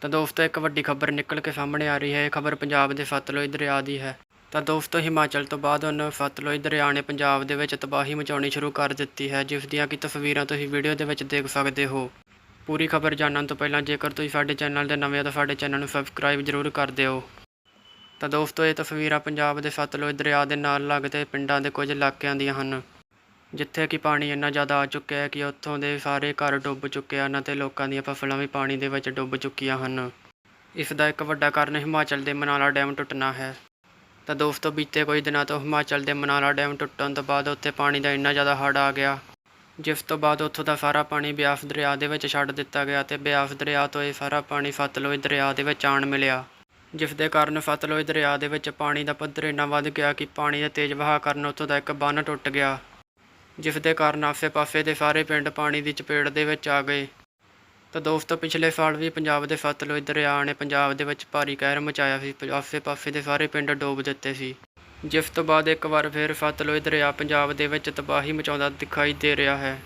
ਤਾਂ ਦੋਸਤੋ ਇੱਕ ਵੱਡੀ ਖਬਰ ਨਿਕਲ ਕੇ ਸਾਹਮਣੇ ਆ ਰਹੀ ਹੈ। ਇਹ ਖਬਰ ਪੰਜਾਬ ਦੇ ਸਤਲੁਜ ਦਰਿਆ ਦੀ ਹੈ। ਤਾਂ ਦੋਸਤੋ ਹਿਮਾਚਲ ਤੋਂ ਬਾਅਦ ਹੁਣ ਸਤਲੁਜ ਦਰਿਆ ਨੇ ਪੰਜਾਬ ਦੇ ਵਿੱਚ ਤਬਾਹੀ ਮਚਾਉਣੀ ਸ਼ੁਰੂ ਕਰ ਦਿੱਤੀ ਹੈ, ਜਿਸ ਦੀਆਂ ਕਿ ਤਸਵੀਰਾਂ ਤੁਸੀਂ ਵੀਡੀਓ ਦੇ ਵਿੱਚ ਦੇਖ ਸਕਦੇ ਹੋ। ਪੂਰੀ ਖਬਰ ਜਾਣਨ ਤੋਂ ਪਹਿਲਾਂ ਜੇਕਰ ਤੁਸੀਂ ਸਾਡੇ ਚੈਨਲ ਦੇ ਨਵੇਂ ਹੋ ਤਾਂ ਸਾਡੇ ਚੈਨਲ ਨੂੰ ਸਬਸਕ੍ਰਾਈਬ ਜ਼ਰੂਰ ਕਰ ਦਿਓ। ਤਾਂ ਦੋਸਤੋ ਇਹ ਤਸਵੀਰਾਂ ਪੰਜਾਬ ਦੇ ਸਤਲੁਜ ਦਰਿਆ ਦੇ ਨਾਲ ਲੱਗਦੇ ਪਿੰਡਾਂ ਦੇ ਕੁਝ ਇਲਾਕਿਆਂ ਦੀਆਂ ਹਨ। ਜਿੱਥੇ ਕਿ ਪਾਣੀ ਇੰਨਾ ਜ਼ਿਆਦਾ ਆ ਚੁੱਕਿਆ ਹੈ ਕਿ ਉੱਥੋਂ ਦੇ ਸਾਰੇ ਘਰ ਡੁੱਬ ਚੁੱਕੇ ਹਨ ਅਤੇ ਲੋਕਾਂ ਦੀਆਂ ਫਸਲਾਂ ਵੀ ਪਾਣੀ ਦੇ ਵਿੱਚ ਡੁੱਬ ਚੁੱਕੀਆਂ ਹਨ। ਇਸ ਦਾ ਇੱਕ ਵੱਡਾ ਕਾਰਨ ਹਿਮਾਚਲ ਦੇ ਮਨਾਲਾ ਡੈਮ ਟੁੱਟਣਾ ਹੈ। ਤਾਂ ਦੋਸਤੋ, ਬੀਤੇ ਕੁਝ ਦਿਨਾਂ ਤੋਂ ਹਿਮਾਚਲ ਦੇ ਮਨਾਲਾ ਡੈਮ ਟੁੱਟਣ ਤੋਂ ਬਾਅਦ ਉੱਥੇ ਪਾਣੀ ਦਾ ਇੰਨਾ ਜ਼ਿਆਦਾ ਹੜ੍ਹ ਆ ਗਿਆ, ਜਿਸ ਤੋਂ ਬਾਅਦ ਉੱਥੋਂ ਦਾ ਸਾਰਾ ਪਾਣੀ ਬਿਆਸ ਦਰਿਆ ਦੇ ਵਿੱਚ ਛੱਡ ਦਿੱਤਾ ਗਿਆ ਤੇ ਬਿਆਸ ਦਰਿਆ ਤੋਂ ਇਹ ਸਾਰਾ ਪਾਣੀ ਸਤਲੁਜ ਦਰਿਆ ਦੇ ਵਿੱਚ ਆਣ ਮਿਲਿਆ, ਜਿਸ ਦੇ ਕਾਰਨ ਸਤਲੁਜ ਦਰਿਆ ਦੇ ਵਿੱਚ ਪਾਣੀ ਦਾ ਪੱਧਰ ਇੰਨਾ ਵੱਧ ਗਿਆ ਕਿ ਪਾਣੀ ਦਾ ਤੇਜ਼ ਵਹਾਅ ਕਾਰਨ ਉੱਥੋਂ ਦਾ ਇੱਕ ਬੰਨ ਟੁੱਟ ਗਿਆ। ਜਿਸ ਦੇ ਕਾਰਨ ਆਸੇ-ਪਾਸੇ ਦੇ ਸਾਰੇ ਪਿੰਡ ਪਾਣੀ ਦੀ ਚਪੇੜ ਦੇ ਵਿੱਚ ਆ ਗਏ। ਤਾਂ ਦੋਸਤੋ, ਪਿਛਲੇ ਸਾਲ ਵੀ ਪੰਜਾਬ ਦੇ ਸਤਲੁਜ ਦਰਿਆ ਨੇ। ਪੰਜਾਬ ਦੇ ਵਿੱਚ ਭਾਰੀ ਕਹਿਰ ਮਚਾਇਆ ਸੀ। ਆਸੇ-ਪਾਸੇ ਦੇ ਸਾਰੇ ਪਿੰਡ ਡੋਬ ਦਿੱਤੇ ਸੀ। ਜਿਸ ਤੋਂ ਬਾਅਦ ਇੱਕ ਵਾਰ ਫਿਰ ਸਤਲੁਜ ਦਰਿਆ ਪੰਜਾਬ ਦੇ ਵਿੱਚ ਤਬਾਹੀ ਮਚਾਉਂਦਾ ਦਿਖਾਈ ਦੇ ਰਿਹਾ ਹੈ।